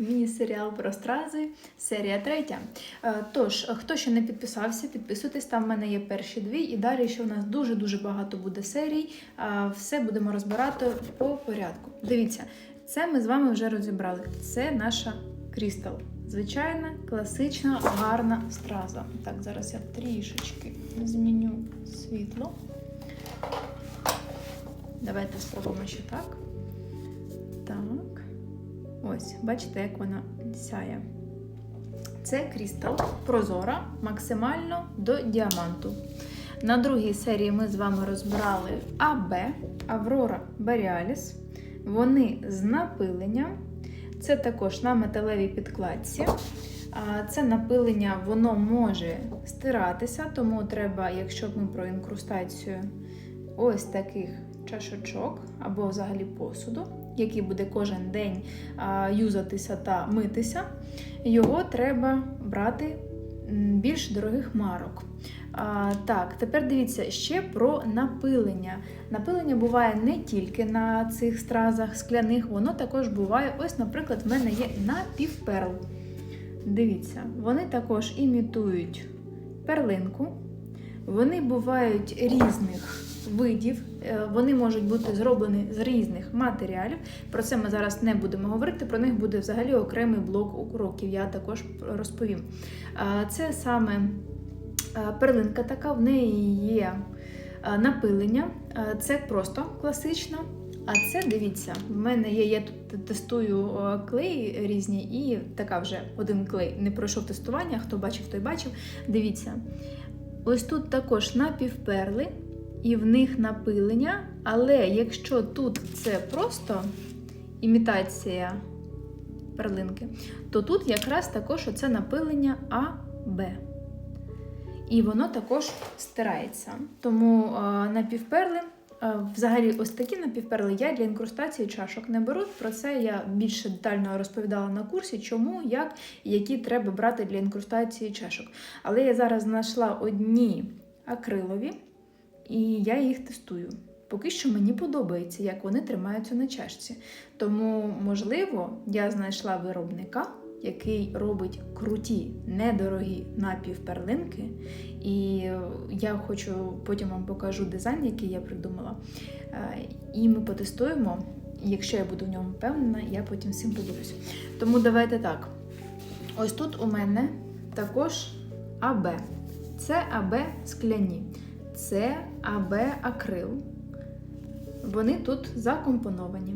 Міні-серіал про стрази, серія третя. Е, Тож, хто ще не підписався, підписуйтесь. Там в мене є перші дві, і далі ще у нас дуже-дуже багато буде серій. Все будемо розбирати по порядку. Дивіться, це ми з вами вже розібрали. Це наша крістал. Звичайна, класична, гарна страза. Так, зараз я трішечки зміню світло. Давайте спробуємо ще. Так. Ось, бачите, як вона сяє. Це крістал прозора максимально до діаманту. На другій серії ми з вами розбирали АБ, Аврора Боріаліс. Вони з напиленням. Це також на металевій підкладці. Це напилення воно може стиратися, тому треба, якщо ми про інкрустацію ось таких чашочок або взагалі посуду, який буде кожен день юзатися та митися, його треба брати більш дорогих марок. А, так, тепер дивіться ще про напилення. Напилення буває не тільки на цих стразах скляних, воно також буває. Ось, наприклад, в мене є напівперл. Дивіться, вони також імітують перлинку. Вони бувають різних видів, е, вони можуть бути зроблені з різних матеріалів. Про це ми зараз не будемо говорити. Про них буде взагалі окремий блок уроків. Я також розповім. Це саме е, перлинка така, в неї є е, напилення. Це просто класично. А це дивіться, в мене є, я тут тестую клей різні, і така вже один клей не пройшов тестування. Хто бачив, той бачив. Дивіться, ось тут також напівперли, і в них напилення. Але якщо тут це просто імітація перлинки, то тут якраз також оце напилення АБ. І воно також стирається. Тому е, напівперли. Е, Взагалі, ось такі напівперли я для інкрустації чашок не беру. Про це я більше детально розповідала на курсі, чому, як і які треба брати для інкрустації чашок. Але я зараз знайшла одні акрилові, і я їх тестую. Поки що мені подобається, як вони тримаються на чашці. Тому, можливо, я знайшла виробника, який робить круті, недорогі напівперлинки. І я хочу потім вам покажу дизайн, який я придумала. Е, І ми потестуємо. Якщо я буду в ньому впевнена, я потім всім поділюсь. Тому давайте так. Ось тут у мене також АБ. Це АБ скляні, це АБ акрил. Вони тут закомпоновані.